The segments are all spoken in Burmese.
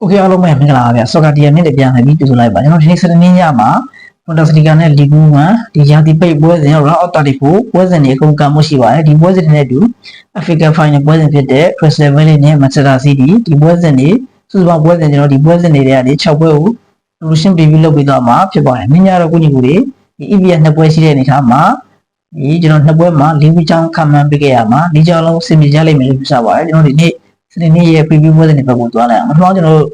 โอเคအားလုံးပဲမင်္ဂလာပါဗျာဆော့ကာတီယာမြင့်တပြန်လာပြီးတူဆိုလိုက်ပါကျွန်တော်ဒီနေ့စနေနေ့ညမှာဖွန်တာစတီကာနဲ့လီဂူးမှာဒီရာသီပိတ်ပွဲစဉ်ရောအော့တာတီကိုပွဲစဉ်တွေအကုန်ကမှုရှိပါတယ်ဒီပွဲစဉ်တွေနဲ့အတူ Africa Final ပွဲစဉ်ဖြစ်တဲ့ Crystal Valley နဲ့ Manchester City ဒီပွဲစဉ်တွေစုစုပေါင်းပွဲစဉ်ကျွန်တော်ဒီပွဲစဉ်တွေကနေ6ပွဲကို solution preview လုပ်ပြီးတော့မှဖြစ်ပါတယ်မင်းများတော့ကိုညီကိုတွေဒီ EPL နှစ်ပွဲရှိတဲ့အနေထားမှာဒီကျွန်တော်နှစ်ပွဲမှာ၄ဝီချောင်းခံမှန်းပေးခဲ့ရမှာ၄ချောင်းလုံးစင်မြင်ကြလိမ့်မယ်လို့ပြောပါတယ်ကျွန်တော်ဒီနေ့ စနေနေ့ရဲ့ preview ပွဲစဉ်တွေဘက်ကိုသွားလိုက်အောင်ပထမကျွန်တော်တို့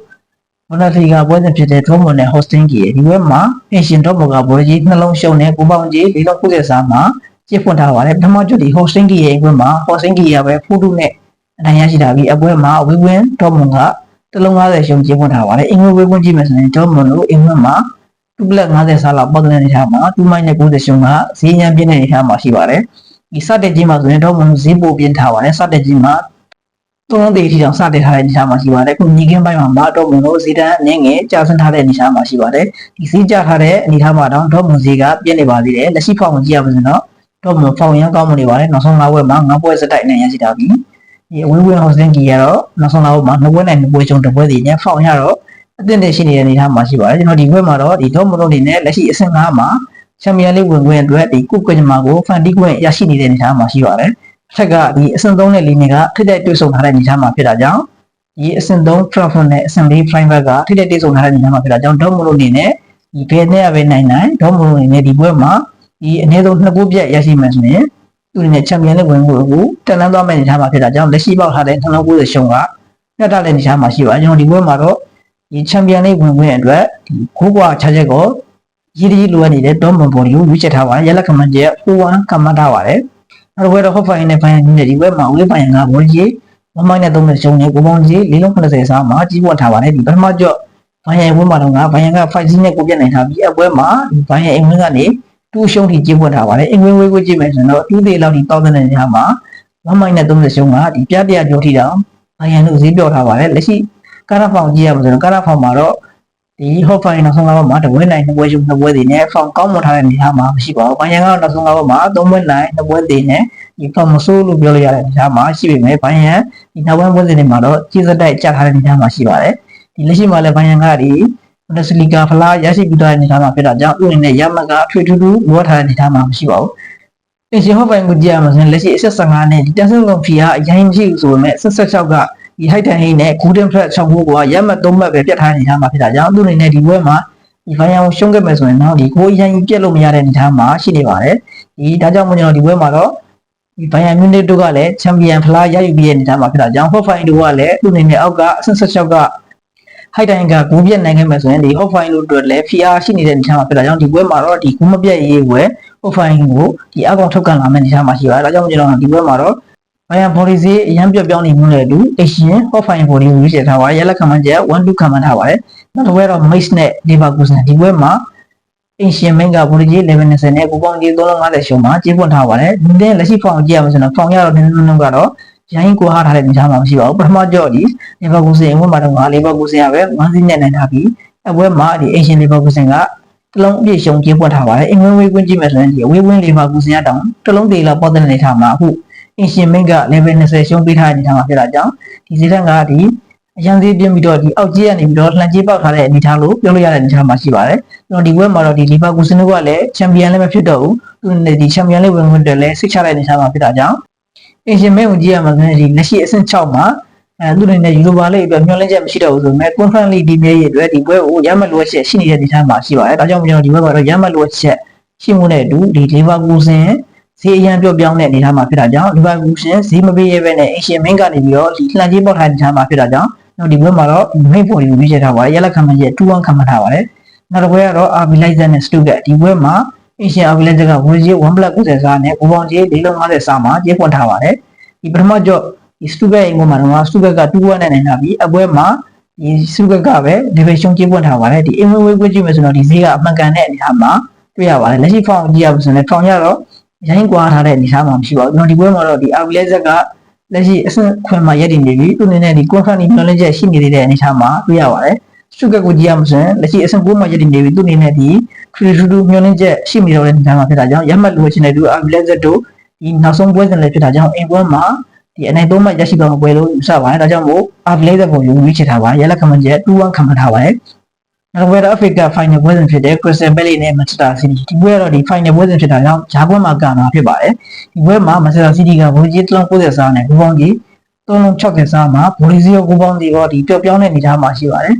ဘွန်ဒစလီဂါပွဲစဉ်ဖြစ်တဲ့ Dortmund နဲ့ Holstein Kiel ဒီဘက်မှာ Asian Dortmund ကဘော်ကြီးနှလုံးရှုံနဲ့ကိုပေါင်းကြီး၄လောက်90စာမှာကျစ်ဖွင့်ထားပါတယ်ပထမจุดဒီ Holstein Kiel ရဲ့အကွင်းမှာ Holstein Kiel ပဲဖူးတုနဲ့အနိုင်ရရှိတာပြီးအပွဲမှာဝီဝင်း Dortmund ကတလုံး90ရှုံကျစ်ဖွင့်ထားပါတယ်အင်္ဂလိပ်ဝေးပွင့်ကြည့်မယ်ဆိုရင် Dortmund တို့အင်္ဂလိပ်မှာတူပလက်90စာလောက်ပေါက်တဲ့နေထားမှာ2မိုင်းနဲ့90ရှုံကဈေးညံပြင်းတဲ့နေထားမှာရှိပါတယ်ဒီစတဲ့ကြီးမှာဆိုရင် Dortmund ဈေးပိုပြင်းထားပါတယ်စတဲ့ကြီးမှာ သုံးသေးထီတောင်စတင်ထားတဲ့အနေအထားမှာရှိပါတယ်။ခုညီကင်းပိုင်းမှာမတော့မလို့ဇီတန်အနေငယ်ကြာဆင်းထားတဲ့အနေအထားမှာရှိပါတယ်။ဒီစီးကြထားတဲ့အနေအထားမှာတော့ဒေါမွန်စီကပြည့်နေပါသေးတယ်။လက်ရှိဖောင်ကိုကြည့်ရပါစတော့ဒေါမွန်ဖောင်ရန်ကောင်းမနေပါတယ်။နောက်ဆုံး၅ဘွဲမှာ၅ဘွဲစတိုက်နဲ့ရရှိတာပြီ။ဒီအဝင်းဝင်းဟော့စင်ကီကတော့နောက်ဆုံး၅ဘွဲမှာ၂ဘွဲနဲ့၂ဘွဲချုံတစ်ဘွဲစီနဲ့ဖောင်ရတော့အသင့်တဲ့ရှိနေတဲ့အနေအထားမှာရှိပါတယ်။ကျွန်တော်ဒီဘွဲမှာတော့ဒီဒေါမွန်တို့အနေနဲ့လက်ရှိအဆင့်၅မှာချန်ပီယံလိဝင်ခွင့်အတွက်ဒီကုကွင်မာကိုဖန်တီးခွင့်ရရှိနေတဲ့အနေအထားမှာရှိပါတယ်။ အထက်ကဒီအဆင့်3နဲ့လီနေကထိတဲ့တွေ့ဆုံထားတဲ့အနေအထားမှာဖြစ်တာကြောင့်ဒီအဆင့်3 platform နဲ့အဆင့်4 framework ကထိတဲ့တွေ့ဆုံထားတဲ့အနေအထားမှာဖြစ်တာကြောင့်ဒေါမလို့အနေနဲ့ဒီဘယ်နဲ့ရပဲနိုင်နိုင်ဒေါမလို့အနေနဲ့ဒီပွဲမှာဒီအနည်းဆုံးနှစ်ခုပြတ်ရရှိမှဆိုရင်သူအနေနဲ့ချန်ပီယံလိဝင်ခွင့်ကိုတက်လန်းသွားမယ့်အနေအထားမှာဖြစ်တာကြောင့်လက်ရှိပေါက်ထားတဲ့နှလုံး90ရှုံကပြတ်တက်တဲ့အနေအထားမှာရှိပါကျွန်တော်ဒီပွဲမှာတော့ဒီချန်ပီယံလိဝင်ခွင့်အတွက်ဒီခိုးကွာခြားချက်ကိုရည်ရည်လိုအပ်နေတဲ့ဒေါမဘော်ဒီကိုရွေးချယ်ထားပါတယ်ရလက်ခမန်ကျက်4-1ကမှတ်ထားပါတယ် နောက်တစ်ပွဲတော့ hot fire နဲ့ fire နဲ့ဒီဘက်မှာဝေးပိုင်ကဘောကြီးမမိုင်းနဲ့သုံးတဲ့ရှုံးနေကိုပေါင်းကြီး၄လုံး90စာမှာကြီးပွတ်ထားပါတယ်ဒီပထမကြော့ဘိုင်ယန်ဝင်းမှာတော့ကဘိုင်ယန်က5စီးနဲ့ကိုပြတ်နိုင်ထားပြီးအပွဲမှာဒီဘိုင်ယန်အင်္ဂလန်ကနေတူးရှုံးထိကြီးပွတ်ထားပါတယ်အင်္ဂလန်ဝေးကိုကြည့်မယ်ဆိုတော့တူးသေးလောက်ထိတောက်တဲ့နေရာမှာမမိုင်းနဲ့သုံးတဲ့ရှုံးကဒီပြပြကြောထိတောင်ဘိုင်ယန်တို့ဈေးပြောထားပါတယ်လက်ရှိကာရာဖောင်ကြည့်ရမှာဆိုတော့ကာရာဖောင်မှာတော့ ဒီ hot fire နောက်ဆုံးကဘက်မှာတပွဲနိုင်နှစ်ပွဲရှုံးနှစ်ပွဲတွေနဲ့ဖောင်ကောင်းမွန်ထားတဲ့နေရာမှာမရှိပါဘူးဘိုင်ယန်ကတော့နောက်ဆုံးကဘက်မှာသုံးပွဲနိုင်နှစ်ပွဲတွေနဲ့ဒီ form မဆိုးလို့ပြောလို့ရတဲ့အနေအထားမှာရှိပေမဲ့ဘိုင်ယန်ဒီနောက်ပိုင်းပွဲစဉ်တွေမှာတော့ကြီးစက်တိုက်ကြထားတဲ့အနေအထားမှာရှိပါတယ်ဒီလက်ရှိမှာလည်းဘိုင်ယန်ကဒီဘွန်ဒစလီဂါဖလားရရှိပြီးသားတဲ့အနေအထားမှာဖြစ်တာကြောင့်သူ့အနေနဲ့ရမကအထွေထူးထူးလိုအပ်ထားတဲ့အနေအထားမှာမရှိပါဘူးအင်ရှင်ဟော့ပိုင်ကိုကြည့်ရမှာဆိုရင်လက်ရှိအဆက်15နဲ့ဒီတက်ဆန်လုံးဖီကအရင်မရှိဘူးဆိုပေမဲ့ဆက်ဆက်6က ဒီ height တန်ဟိနဲ့ golden flat 6ခုကရမတ်3မှတ်ပဲပြတ်ထားတဲ့အနေအထားမှာဖြစ်တာကြောင့်သူ့အနေနဲ့ဒီပွဲမှာဒီဘိုင်ယန်ကိုရှုံးခဲ့မယ်ဆိုရင်တော့ဒီကိုအရင်ပြတ်လို့မရတဲ့အနေအထားမှာရှိနေပါတယ်ဒီဒါကြောင့်မို့ကျွန်တော်ဒီပွဲမှာတော့ဒီဘိုင်ယန်မြူနစ်တို့ကလည်းချန်ပီယံဖလားရယူပြီးတဲ့အနေအထားမှာဖြစ်တာကြောင့် hot fine တို့ကလည်းသူ့အနေနဲ့အောက်ကအဆင့်16က height တိုင်းကဂိုးပြတ်နိုင်ခဲ့မယ်ဆိုရင်ဒီ hot fine တို့အတွက်လည်း PR ရှိနေတဲ့အနေအထားမှာဖြစ်တာကြောင့်ဒီပွဲမှာတော့ဒီဂိုးမပြတ်ရေးဝယ် hot fine ကိုဒီအကောင်ထုတ်ကန်လာမယ့်အနေအထားမှာရှိပါတယ်ဒါကြောင့်ကျွန်တော်ဒီပွဲမှာတော့ ဘိုင်ယန်ဘော်လီစီအရန်ပြော့ပြောင်းနေမှုနဲ့အတူ Asian hot fine ဘော်လီကိုရွေးချယ်ထားပါတယ်ရလက်ခံမှန်းချက်1 2ခံမှန်းထားပါတယ်နောက်တစ်ပွဲတော့ Mace နဲ့ Leverkusen ဒီပွဲမှာအင်ရှင်မင်းကဘူရီဂျီ11နဲ့ကိုပေါင်းကြီး350ရှုံးမှာကြီးပွင့်ထားပါတယ်ဒီတဲ့လက်ရှိဖောင်ကြည့်ရမှာဆိုတော့ဖောင်ရတော့နည်းနည်းနည်းကတော့ရိုင်းကိုဟားထားတဲ့အနေအထားမှာမရှိပါဘူးပထမကြော့ဒီလီဗာပူးဆင်အဝတ်မှာတော့ငါလီဗာပူးဆင်ကပဲဝမ်းစီးနဲ့နိုင်ထားပြီးအပွဲမှာဒီအင်ရှင်လီဗာပူးဆင်ကတလုံးအပြည့်ရှုံးကြီးပွင့်ထားပါတယ်အင်္ဂလန်ဝေးကွင်းကြည့်မယ်ဆိုရင်ဒီအဝေးဝင်းလီဗာပူးဆင်ကတောင်တလုံးသေးလောက်ပေါ်တဲ့အနေအထားမှာအခု အင်ရှင်မင်းက level 20ရှုံးပေးထားတဲ့အနေအထားမှာဖြစ်တာကြောင့်ဒီစီတန်ကဒီအရန်သေးပြင်းပြီးတော့ဒီအောက်ကြီးကနေပြီးတော့လှန်ကြီးပေါက်ထားတဲ့အနေအထားလို့ပြောလို့ရတဲ့အနေအထားမှာရှိပါတယ်။ကျွန်တော်ဒီဘက်မှာတော့ဒီလီဗာပူးဆင်တို့ကလည်းချန်ပီယံလည်းမဖြစ်တော့ဘူး။သူနဲ့ဒီချန်ပီယံလည်းဝင်ခွင့်တယ်လည်းစိတ်ချတဲ့အနေအထားမှာဖြစ်တာကြောင့်အင်ရှင်မဲကိုကြည့်ရမှာဆိုရင်ဒီလက်ရှိအဆင့်6မှာအဲသူတွေနဲ့ယူရိုပါလိအတွက်မျှော်လင့်ချက်မရှိတော့ဘူးဆိုပေမဲ့ conference league ဒီမြေရဲ့အတွက်ဒီပွဲကိုရမလိုချက်ရှိနေတဲ့အနေအထားမှာရှိပါတယ်။ဒါကြောင့်ကျွန်တော်ဒီဘက်ကတော့ရမလိုချက်ရှိမှုနဲ့အတူဒီလီဗာပူးဆင် ဈေးအရန်ပြော့ပြောင်းတဲ့အနေအထားမှာဖြစ်တာကြောင့်လီဗာပူးဆင်ဈေးမပေးရဘဲနဲ့အင်ရှင်မင်းကနေပြီးတော့ဒီလှန်ကြီးပေါက်ထားတဲ့အနေအထားမှာဖြစ်တာကြောင့်နောက်ဒီဘက်မှာတော့ main point ကိုရွေးချယ်ထားပါတယ်ရလက်ခံမှရဲ့2-1ခံမှထားပါတယ်နောက်တစ်ပွဲကတော့ RB Lizer နဲ့ Stuttgart ဒီပွဲမှာ Asian RB Lizer ကဝေကြီး1 black 90စားနဲ့ကိုပေါင်းကြီး450စားမှာကျေးပွန်ထားပါတယ်ဒီပထမကြော့ဒီ Stuttgart အိမ်ပေါ်မှာတော့ Stuttgart က2-1နဲ့နိုင်တာပြီးအပွဲမှာဒီ Stuttgart ကပဲ level ရှုံးကျေးပွန်ထားပါတယ်ဒီအင်္ဂလိပ်ဝေးကွင်းကြည့်မယ်ဆိုတော့ဒီဈေးကအမှန်ကန်တဲ့အနေအထားမှာတွေ့ရပါတယ်လက်ရှိဖောင်ကြည့်ရပါဆိုရင်ဖောင်ရတော့ ရိုင်းကွာထားတဲ့အနေအထားမှာမရှိပါဘူးကျွန်တော်ဒီပွဲမှာတော့ဒီ RB Lizer ကလက်ရှိအဆင့်ခွင်မှာရက်တည်နေပြီသူအနေနဲ့ဒီ contract နဲ့မျှော်လင့်ချက်ရှိနေသေးတဲ့အနေအထားမှာတွေ့ရပါတယ်စုကကိုကြည့်ရမှာဆိုရင်လက်ရှိအဆင့်9မှာရက်တည်နေပြီသူအနေနဲ့ဒီထရီထူထူမျှော်လင့်ချက်ရှိနေတော့တဲ့အနေအထားမှာဖြစ်တာကြောင့်ရမှတ်လို့ချင်တဲ့သူ Avilet တို့ဒီနောက်ဆုံးပွဲစဉ်လည်းဖြစ်တာကြောင့်အင်ပွဲမှာဒီအနိုင်သုံးမှတ်ရရှိသွားမှာပွဲလို့ယူဆပါတယ်ဒါကြောင့်မို့ upgrade တဲ့ပုံကိုရွေးချယ်ထားပါရလက်ခမကျက်2-1ခံမှတ်ထားပါတယ် နောက်ပွဲတော့ Africa Final ပွဲစဉ်ဖြစ်တဲ့ Crystal Palace နဲ့ Manchester City ဒီပွဲကတော့ဒီ Final ပွဲစဉ်ဖြစ်တာကြောင့်ဂျားပွဲမှာကမှာဖြစ်ပါတယ်ဒီပွဲမှာ Manchester City ကဘောကြီးတလုံး90စားနဲ့ဘူပေါင်းကြီး3လုံး60စားမှာဘောလီစီယိုကိုပေါင်းကြီးကဒီပျော့ပြောင်းတဲ့အနေအထားမှာရှိပါတယ်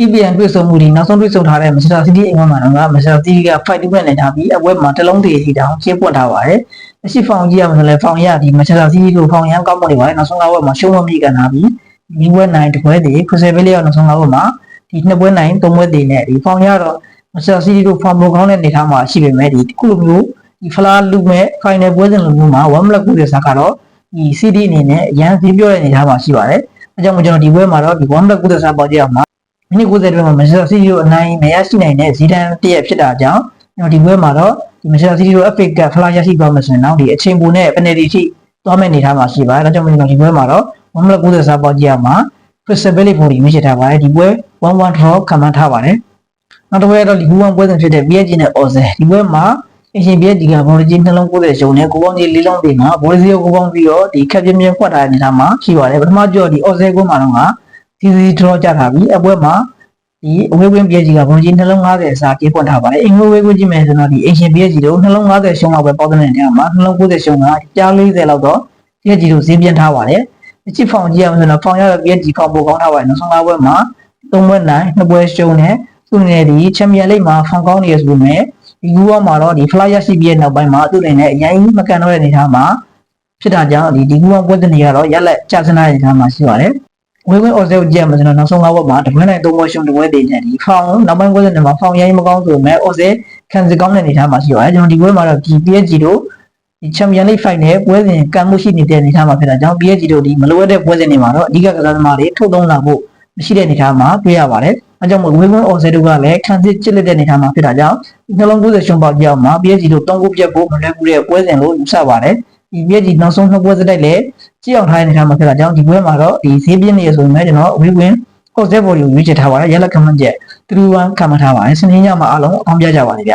EPN တွေ့ဆုံမှုဒီနောက်ဆုံးတွေ့ဆုံထားတဲ့ Manchester City အိမ်မှာတော့ Manchester City က fight 2နဲ့ထားပြီးအပွဲမှာတလုံးတည်းထိတောင်ရှင်းပွင့်ထားပါတယ်။အရှိဖောင်ကြီးရမလို့လဲဖောင်ရဒီ Manchester City ကိုဖောင်ရမ်းကောင်းမနေပါနဲ့နောက်ဆုံးကပွဲမှာရှုံးမမိကန်ထားပြီးဒီပွဲနိုင်တပွဲတည်း Crystal Palace ရောက်နောက်ဆုံးကပွဲမှာ ဒီနှစ်ပွဲနိုင်သုံးပွဲတည်းနဲ့ဒီဖောင်ရတော့ Manchester City ကိုဖောင်မိုကောင်းတဲ့အနေအထားမှာရှိပေမဲ့ဒီခုလိုမျိုးဒီဖလားလူမဲ့ final ပွဲစဉ်လိုမျိုးမှာ1 block ကိုတဲ့စားကတော့ဒီ City အနေနဲ့အရန်စီးပြောတဲ့အနေအထားမှာရှိပါတယ်။အဲကြောင့်မို့ကျွန်တော်ဒီပွဲမှာတော့ဒီ1 block ကိုတဲ့စားပေါ်ကြရမှာမိနစ်90အတွင်းမှာမန်ချက်စတာစီးတီးကိုအနိုင်မရရှိနိုင်တဲ့ဇီဒန်တရက်ဖြစ်တာကြောင့်ကျွန်တော်ဒီပွဲမှာတော့ဒီမန်ချက်စတာစီးတီးကို FA Cup ဖလားရရှိသွားမယ်ဆိုရင်တော့ဒီအချိန်ပိုနဲ့ penalty ထိသွားမယ့်အနေအထားမှာရှိပါတယ်။ဒါကြောင့်မို့ကျွန်တော်ဒီပွဲမှာတော့1 block 90စားပေါ်ကြရမှာ Crystal Palace ကိုဒီမြင့်ချထားပါတယ်ဒီပွဲ 1-1 draw ခံမှန်းထားပါတယ်။နောက်တစ်ပွဲတော့လီဂူဝမ်ပွဲစဉ်ဖြစ်တဲ့ PSG နဲ့ Oze ဒီပွဲမှာအရှင် PSG ကဘောလကြီးနှလုံး90ရှုံးနဲ့ကိုပေါင်းကြီး၄လုံးတင်မှာဘောလစီကိုကိုပေါင်းပြီးတော့ဒီခက်ပြင်းပြင်းဖွက်ထားတဲ့အနေအထားမှာရှိပါတယ်။ပထမကြော့ဒီ Oze ကိုမှတော့ကစီစီ draw ကြထားပြီးအပွဲမှာဒီအဝေးကွင်း PSG ကဘုံကြီးနှလုံး90အစားပြေးပွင့်ထားပါတယ်။အင်္ဂလိပ်ဝေးကွင်းကြည့်မယ်ဆိုတော့ဒီအရှင် PSG တို့နှလုံး90ရှုံးလောက်ပဲပေါက်တဲ့နေရာမှာနှလုံး90ရှုံးကကြား40လောက်တော့ PSG တို့ဈေးပြင်းထားပါတယ်။အချစ်ဖောင်ကြည့်ရမယ်ဆိုတော့ဖောင်ရတဲ့ PSG ကောက်ပိုကောင်းထားပါတယ်။နောက်ဆုံး၅ပွဲမှာ ၃ပွဲနိုင်၂ပွဲရှုံးနဲ့သူနဲ့ဒီချန်ပီယံလိဂ်မှာဖောင်ကောင်းနေရဆိုပေမဲ့ဒီကူကမှာတော့ဒီ fly ရရှိပြီးတဲ့နောက်ပိုင်းမှာသူ့အနေနဲ့အရင်မကန်တော့တဲ့အနေအထားမှာဖြစ်တာကြောင့်ဒီဒီကူကပွဲတဲ့နေရာတော့ရက်လက်ကျဆင်းတဲ့အနေအထားမှာရှိပါတယ်။ဝေးဝင်းအော်ဇဲကိုကြည့်ရမှာကျွန်တော်နောက်ဆုံး၅ဘက်မှာတပွဲနိုင်၃ပွဲရှုံးတပွဲတည်နေဒီဖောင်နောက်ပိုင်းပွဲစဉ်တွေမှာဖောင်ရိုင်းမကောင်းဆိုပေမဲ့အော်ဇဲခံစစ်ကောင်းတဲ့အနေအထားမှာရှိပါတယ်ကျွန်တော်ဒီပွဲမှာတော့ဒီ PSG တို့ဒီချန်ပီယံလိဂ်ဖိုင်နယ်ပွဲစဉ်ကံမှုရှိနေတဲ့အနေအထားမှာဖြစ်တာကြောင့် PSG တို့ဒီမလိုအပ်တဲ့ပွဲစဉ်တွေမှာတော့အဓိကကစားသမားတွေထုတ်သုံးလာဖို့ မရှိတဲ့အနေအထားမှာတွေ့ရပါတယ်အဲကြောင့်မို့ဝေးဝင်းအော်ဇဲတို့ကလည်းခံစစ်ချစ်လက်တဲ့အနေအထားမှာဖြစ်တာကြောင့်နှလုံး90ရှုံးပေါက်ကြောက်မှာ PSG တို့၃ခုပြတ်ဖို့မလွယ်ကူတဲ့ပွဲစဉ်လို့ယူဆပါတယ်ဒီ PSG နောက်ဆုံးနှစ်ပွဲစတိုက်လည်းကြည့်အောင်ထားတဲ့အနေအထားမှာဖြစ်တာကြောင့်ဒီပွဲမှာတော့ဒီဈေးပြင်းနေရဆိုပေမဲ့ကျွန်တော်အဝေးဝင်ဟုတ်တဲ့ဘော်ဒီကိုရွေးချယ်ထားပါတယ်ရလက်ခမန်းချက်3-1ခံမထားပါတယ်စနေညမှာအားလုံးအကောင်းပြကြပါလိမ့်ဗျ